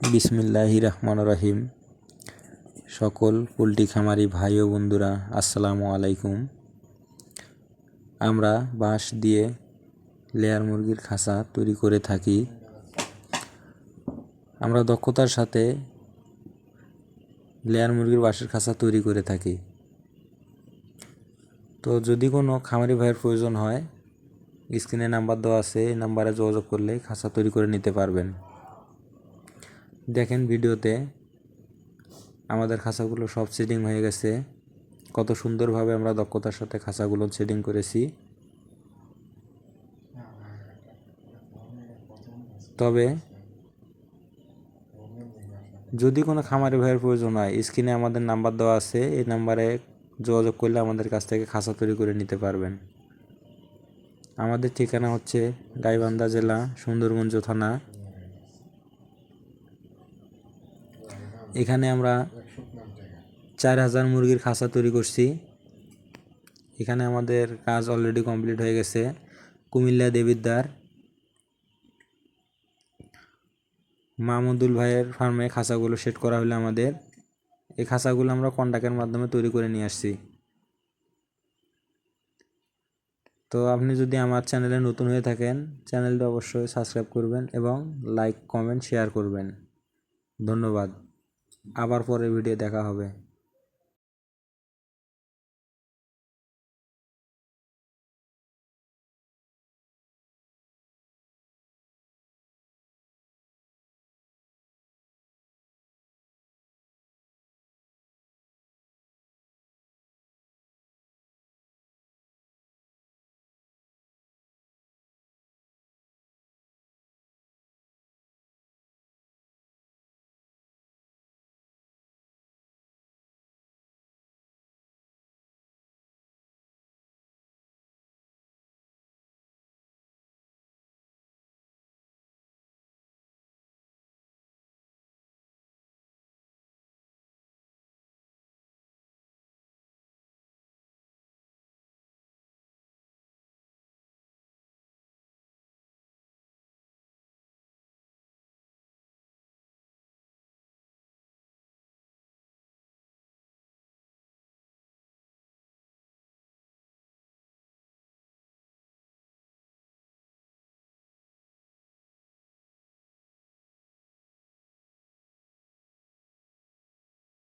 বিসমিল্লাহি রহমান রহিম সকল পোলট্রি খামারি ভাই ও বন্ধুরা, আসসালামু আলাইকুম। আমরা বাঁশ দিয়ে লেয়ার মুরগির খাঁচা তৈরি করে থাকি। আমরা দক্ষতার সাথে লেয়ার মুরগির বাঁশের খাঁচা তৈরি করে থাকি। তো যদি কোনো খামারি ভাইয়ের প্রয়োজন হয়, স্ক্রিনে নাম্বার দেওয়া আছে, এই নাম্বারে যোগাযোগ করলে খাঁচা তৈরি করে নিতে পারবেন। দেখেন ভিডিওতে আমাদের খাঁচাগুলো সব সেটিং হয়ে গেছে। কত সুন্দরভাবে আমরা দক্ষতার সাথে খাঁচাগুলো সেটিং করেছি। তবে যদি কোনো খামারি ভাইয়ের প্রয়োজন হয়, স্ক্রিনে আমাদের নাম্বার দেওয়া আছে। এই নাম্বারে যোগাযোগ করলে আমাদের কাছ থেকে খাঁচা তৈরি করে নিতে পারবেন। আমাদের ঠিকানা হচ্ছে গাইবান্ধা জেলা সুন্দরগঞ্জ থানা। এখানে আমরা চার হাজার মুরগির খাঁচা তৈরি করছি। এখানে আমাদের কাজ অলরেডি কমপ্লিট হয়ে গেছে। কুমিল্লা দেবিদ্দার মাহমুদুল ভাইয়ের ফার্মে খাঁচাগুলো সেট করা হলো আমাদের। এই খাঁচাগুলো আমরা কন্ট্যাক্টের মাধ্যমে তৈরি করে নিয়ে আসছি। তো আপনি যদি আমার চ্যানেলে নতুন হয়ে থাকেন চ্যানেলটা অবশ্যই সাবস্ক্রাইব করবেন এবং লাইক কমেন্ট শেয়ার করবেন। ধন্যবাদ। আবার পরের ভিডিও দেখা হবে।